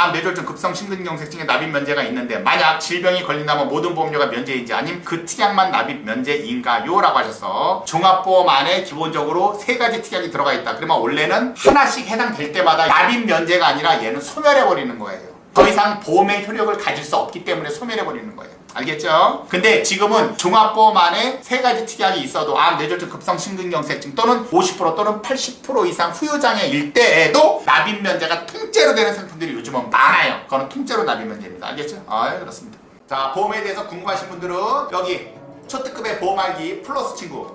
암, 뇌졸중, 급성 심근경색증의 납입 면제가 있는데 만약 질병이 걸린다면 모든 보험료가 면제인지 아님 그 특약만 납입 면제인가요? 라고 하셔서 종합보험 안에 기본적으로 세 가지 특약이 들어가 있다. 그러면 원래는 하나씩 해당될 때마다 납입 면제가 아니라 얘는 소멸해버리는 거예요. 더 이상 보험의 효력을 가질 수 없기 때문에 소멸해버리는 거예요. 알겠죠? 근데 지금은 종합보험 안에 세 가지 특약이 있어도 암, 뇌졸중, 급성 심근경색증 또는 50% 또는 80% 이상 후유장애일 때에도 납입 면제가 통째로 되는 상품들이 요즘은 많아요. 그거는 통째로 납입 면제입니다. 알겠죠? 아, 그렇습니다. 자, 보험에 대해서 궁금하신 분들은 여기 초특급의 보험 알기 플러스 친구